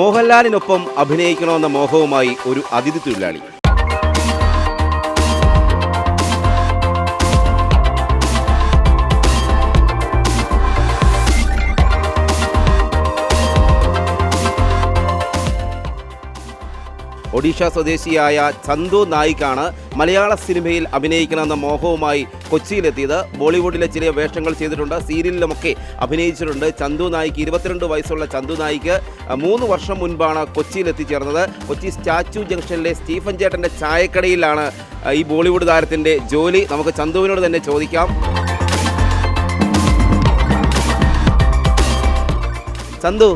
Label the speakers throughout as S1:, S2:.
S1: മോഹൻലാലിനൊപ്പം അഭിനയിക്കണമെന്ന മോഹവുമായി ഒരു അതിഥി തൊഴിലാളി. ഒഡീഷ സ്വദേശിയായ ചന്തു നായിക്കാണ് മലയാള സിനിമയിൽ അഭിനയിക്കണമെന്ന മോഹവുമായി കൊച്ചിയിലെത്തിയത്. ബോളിവുഡിലെ ചില വേഷങ്ങൾ ചെയ്തിട്ടുണ്ട് സീരിയലിലുമൊക്കെ അഭിനയിച്ചിട്ടുണ്ട്. ചന്തു നായിക്ക് ഇരുപത്തിരണ്ട് വയസ്സുള്ള ചന്തു നായിക്ക് മൂന്ന് വർഷം മുൻപാണ് കൊച്ചിയിൽ എത്തിച്ചേർന്നത് കൊച്ചി സ്റ്റാച്യു ജംഗ്ഷനിലെ സ്റ്റീഫൻ ചേട്ടന്റെ ചായക്കടയിലാണ് ഈ ബോളിവുഡ് താരത്തിന്റെ ജോലി. നമുക്ക് ചന്തുവിനോട് തന്നെ ചോദിക്കാം. ചന്തു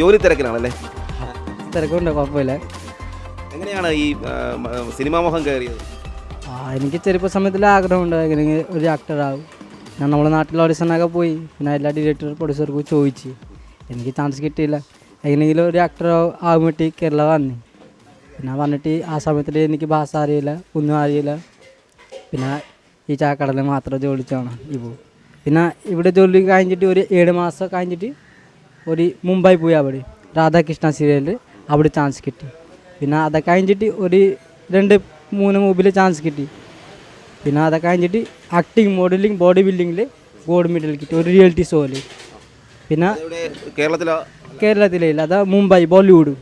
S1: ജോലി തിരക്കിലാണല്ലേ?
S2: തിരക്കുണ്ട് കുഴപ്പമില്ല.
S1: എങ്ങനെയാണ് ഈ സിനിമാ മോഹം കയറിയത്?
S2: ആ എനിക്ക് ചെറുപ്പ സമയത്തിൽ ആഗ്രഹമുണ്ട്. എങ്ങനെയെങ്കിൽ ഒരു ആക്ടറാകും ഞാൻ നമ്മുടെ നാട്ടിൽ ഓഡിഷനൊക്കെ പോയി. പിന്നെ എല്ലാ ഡിറക്ടർ പ്രൊഡ്യൂസർക്കും ചോദിച്ച്. എനിക്ക് ചാൻസ് കിട്ടിയില്ല. എങ്ങനെയെങ്കിലും ഒരു ആക്ടർ ആകും വേണ്ടി കേരള വന്നു. പിന്നെ വന്നിട്ട് ആ സമയത്തിൽ എനിക്ക് ഭാഷ അറിയില്ല ഒന്നും അറിയില്ല. പിന്നെ ഈ ചാക്കടലിൽ മാത്രം ജോലിച്ചാണ് ഇപ്പോൾ പിന്നെ ഇവിടെ ജോലി കഴിഞ്ഞിട്ട് ഒരു ഏഴ് മാസം കഴിഞ്ഞിട്ട് ഒരു മുംബൈ പോയി അവിടെ. രാധാകൃഷ്ണ സീരിയലിൽ അവിടെ ചാൻസ് കിട്ടി. പിന്നെ അതൊക്കെ കഴിഞ്ഞിട്ട് ഒരു രണ്ട് മൂന്ന് മൂബിൽ ചാൻസ് കിട്ടി. പിന്നെ അതൊക്കെ കഴിഞ്ഞിട്ട് ആക്ടിങ് മോഡലിംഗ് ബോഡി ബിൽഡിങ്ങിൽ ഗോൾഡ് മെഡൽ കിട്ടി ഒരു റിയാലിറ്റി ഷോയിൽ പിന്നെ
S1: കേരളത്തിലോ?
S2: കേരളത്തിലേ ഇല്ല അതാ മുംബൈ ബോളിവുഡ്.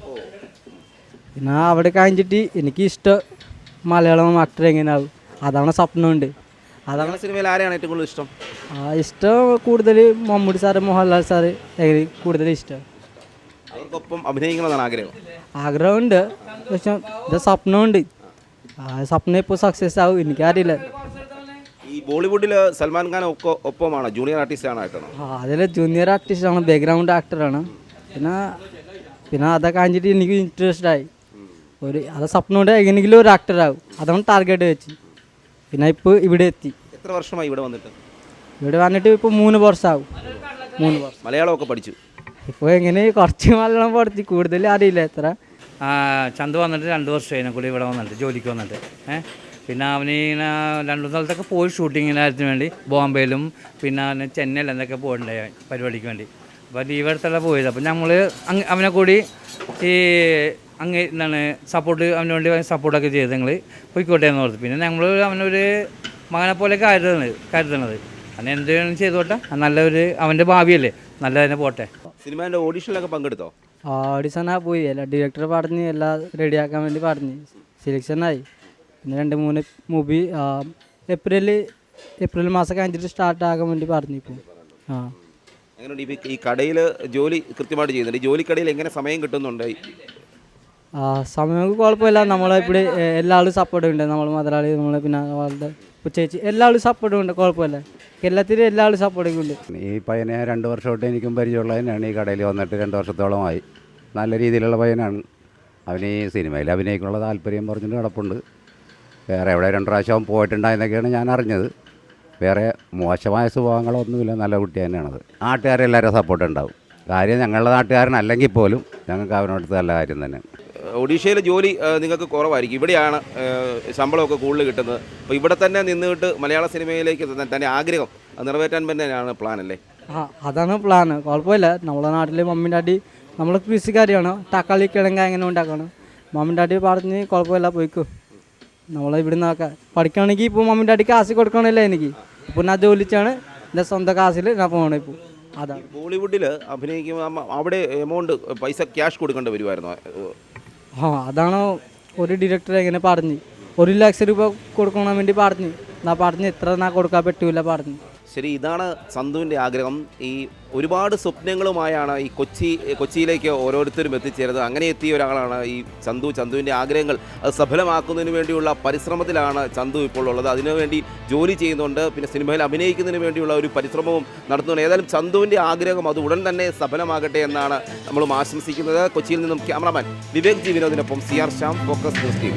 S2: പിന്നെ അവിടെ കഴിഞ്ഞിട്ട് എനിക്ക് ഇഷ്ടം മലയാളം ആക്ടർ എങ്ങനെയാവും? അതാണ് സ്വപ്നമുണ്ട് അതാണ്
S1: സിനിമയിൽ ആരെയാണ് ഏറ്റവും കൂടുതൽ ഇഷ്ടം?
S2: ആ ഇഷ്ടം കൂടുതൽ മമ്മൂട്ടി സാറ് മോഹൻലാൽ സാറ് കൂടുതൽ ഇഷ്ടം.
S1: അവർക്കൊപ്പം അഭിനയിക്കണമെന്നാണ് ആഗ്രഹം.
S2: ആഗ്രഹമുണ്ട്. പക്ഷെ ഇത് സ്വപ്നമുണ്ട്. ആ സ്വപ്നം ഇപ്പോൾ സക്സസ് ആവും. എനിക്കറിയില്ല.
S1: ഈ ബോളിവുഡിൽ സൽമാൻ ഖാൻ ഒക്കെ ഒപ്പമാണ്? ജൂനിയർ ആർട്ടിസ്റ്റ് ആണ്
S2: ആ അതിൽ ജൂനിയർ ആർട്ടിസ്റ്റാണ് ബാക്ക്ഗ്രൗണ്ട് ആക്ടറാണ് പിന്നെ പിന്നെ അതൊക്കെ കഴിഞ്ഞിട്ട് എനിക്ക് ഇൻട്രസ്റ്റ് ആയി. ഒരു അത് സ്വപ്നം കൊണ്ട് എങ്ങനെയെങ്കിലും ഒരു ആക്ടറാകും അതാണ് ടാർഗറ്റ് വെച്ച്. പിന്നെ ഇപ്പോൾ ഇവിടെ എത്തി.
S1: എത്ര വർഷമായി ഇവിടെ വന്നിട്ട്?
S2: ഇവിടെ വന്നിട്ട് ഇപ്പോൾ മൂന്ന് വർഷമാവും മൂന്ന് വർഷം.
S1: മലയാളമൊക്കെ പഠിച്ചു.
S2: ഇപ്പോൾ എങ്ങനെ കുറച്ച് മലയാളം പഠിച്ച് കൂടുതൽ അറിയില്ല എത്ര.
S3: ചന്തു വന്നിട്ട് രണ്ട് വർഷമായി കൂടി ഇവിടെ വന്നിട്ട് ജോലിക്ക് വന്നിട്ട്. പിന്നെ അവന് ഇങ്ങനെ രണ്ടു സ്ഥലത്തൊക്കെ പോയി ഷൂട്ടിങ്ങിന് കാര്യത്തിന് വേണ്ടി ബോംബെയിലും പിന്നെ അവന് ചെന്നൈയിൽ എന്തൊക്കെ പോയിട്ടുണ്ടായി പരിപാടിക്ക് വേണ്ടി. അപ്പോൾ ലീവ് എടുത്തല്ല പോയത്. അപ്പോൾ നമ്മൾ അവനെ കൂടി ഈ അങ്ങ് എന്താണ് സപ്പോർട്ട് അവന് വേണ്ടി സപ്പോർട്ടൊക്കെ ചെയ്ത് ഞങ്ങൾ പോയിക്കോട്ടെ എന്ന് ഓർത്ത്. പിന്നെ ഞങ്ങൾ അവനൊരു മകനെ പോലെ കരുതുന്നത് കരുതണത് അവൻ വേണമെങ്കിലും ചെയ്തോട്ടെ. നല്ലൊരു അവന്റെ ഭാവിയല്ലേ. നല്ല തന്നെ പോട്ടെ.
S1: സിനിമേന്റെ ഓഡിഷനിലൊക്കെ പങ്കെടുത്തോ?
S2: ഓഡിഷനാ പോയി. അല്ല ഡയറക്ടർ പറഞ്ഞ് എല്ലാം റെഡിയാക്കാൻ വേണ്ടി പറഞ്ഞ്. സെലക്ഷനായി പിന്നെ രണ്ട് മൂന്ന് മൂവി ഏപ്രിൽ ഏപ്രിൽ മാസം കഴിഞ്ഞിട്ട് സ്റ്റാർട്ട് ആകാൻ വേണ്ടി പറഞ്ഞു ഇപ്പോൾ ആ.
S1: എങ്ങനെയുണ്ട്? ഈ കടയിൽ ജോലി കൃത്യമായിട്ട് ചെയ്യുന്നുണ്ട്. ജോലിക്കടയിൽ എങ്ങനെ സമയം കിട്ടുന്നുണ്ട്?
S2: ആ സമയം കുഴപ്പമില്ല. നമ്മളെ ഇവിടെ ഏ, എല്ലാവരും സപ്പോർട്ട് ഉണ്ട്. നമ്മൾ മുതലാളി നമ്മൾ പിന്നെ അവളുടെ ഉച്ചയച്ച് എല്ലാവരും സപ്പോർട്ടും ഉണ്ട്. കുഴപ്പമില്ല. കേരളത്തിൽ എല്ലാവരും സപ്പോർട്ടും ഉണ്ട്.
S4: ഈ പയ്യനെ രണ്ട് വർഷമായിട്ട് എനിക്കും പരിചയമുള്ള തന്നെയാണ്. ഈ കടയിൽ വന്നിട്ട് രണ്ട് വർഷത്തോളമായി. നല്ല രീതിയിലുള്ള പയ്യനാണ്. അവന് ഈ സിനിമയിൽ അഭിനയിക്കാനുള്ള താല്പര്യം പറഞ്ഞിട്ട് കിടപ്പുണ്ട് വേറെ എവിടെ രണ്ട് പ്രാവശ്യം പോയിട്ടുണ്ടായെന്നൊക്കെയാണ് ഞാൻ അറിഞ്ഞത്. വേറെ മോശമായ സ്വഭാവങ്ങളൊന്നുമില്ല. നല്ല കുട്ടി തന്നെയാണത് നാട്ടുകാരെല്ലാവരും സപ്പോർട്ട് ഉണ്ടാവും. കാര്യം ഞങ്ങളുടെ നാട്ടുകാരനല്ലെങ്കിൽ പോലും ഞങ്ങൾക്ക് അവനോടത്ത് നല്ല കാര്യം തന്നെ
S1: ഒഡീഷയിലെ ജോലി നിങ്ങൾക്ക് കുറവായിരിക്കും. ഇവിടെയാണ് ശമ്പളമൊക്കെ കൂടുതൽ കിട്ടുന്നത്. അപ്പോൾ ഇവിടെ തന്നെ നിന്നിട്ട് മലയാള സിനിമയിലേക്ക് തന്നെ- ആഗ്രഹം നിറവേറ്റാൻ തന്നെയാണ് പ്ലാൻ അല്ലേ?
S2: ആ അതാണ് പ്ലാൻ കുഴപ്പമില്ല. നമ്മളെ നാട്ടിൽ മമ്മി ഡാഡി നമ്മൾ കൃഷിക്കാരിയാണ്. തക്കാളി കിഴങ്ങ എങ്ങനെ ഉണ്ടാക്കണം. മമ്മി ഡാഡി പറഞ്ഞ് കുഴപ്പമില്ല പോയിക്കോ. നമ്മളെ ഇവിടെ നിന്നൊക്കെ പഠിക്കുകയാണെങ്കിൽ ഇപ്പോൾ മമ്മി ഡാഡി കാശ് കൊടുക്കണമല്ലോ എനിക്ക്? ഇപ്പോൾ ഞാൻ ജോലിച്ചാണ് എന്റെ സ്വന്തം കാശിൽ ഞാൻ പോകണം ഇപ്പോൾ അതാണ്.
S1: ബോളിവുഡിൽ അഭിനയിക്കുമ്പോൾ അവിടെ എമൗണ്ട് പൈസ ക്യാഷ് കൊടുക്കേണ്ടി വരുമായിരുന്നു
S2: ആ അതാണ് ഒരു ഡിറക്ടർ എങ്ങനെ പറഞ്ഞ്. ഒരു ലക്ഷം രൂപ കൊടുക്കണം വേണ്ടി പറഞ്ഞ്. ഞാൻ പറഞ്ഞ് എത്ര ഞാൻ കൊടുക്കാൻ പറ്റൂല പറഞ്ഞു.
S1: ശരി ഇതാണ് സന്ധുവിന്റെ ആഗ്രഹം. ഈ ഒരുപാട് സ്വപ്നങ്ങളുമായാണ് ഈ കൊച്ചി കൊച്ചിയിലേക്ക് ഓരോരുത്തരും എത്തിച്ചേരുന്നത്. അങ്ങനെ എത്തിയ ഒരാളാണ് ഈ ചന്തു ചന്തുവിന്റെ ആഗ്രഹങ്ങൾ അത് സഫലമാക്കുന്നതിന് വേണ്ടിയുള്ള പരിശ്രമത്തിലാണ് ചന്തു ഇപ്പോൾ ഉള്ളത്. അതിനുവേണ്ടി ജോലി ചെയ്യുന്നുണ്ട്. പിന്നെ സിനിമയിൽ അഭിനയിക്കുന്നതിന് വേണ്ടിയുള്ള ഒരു പരിശ്രമവും നടത്തുന്നുണ്ട്. ഏതായാലും ചന്തുവിന്റെ ആഗ്രഹം അത് ഉടൻ തന്നെ സഫലമാകട്ടെ എന്നാണ് നമ്മളും ആശംസിക്കുന്നത്. കൊച്ചിയിൽ നിന്നും cameraman Vivek G വിനോദിനൊപ്പം C R Shyam focus news T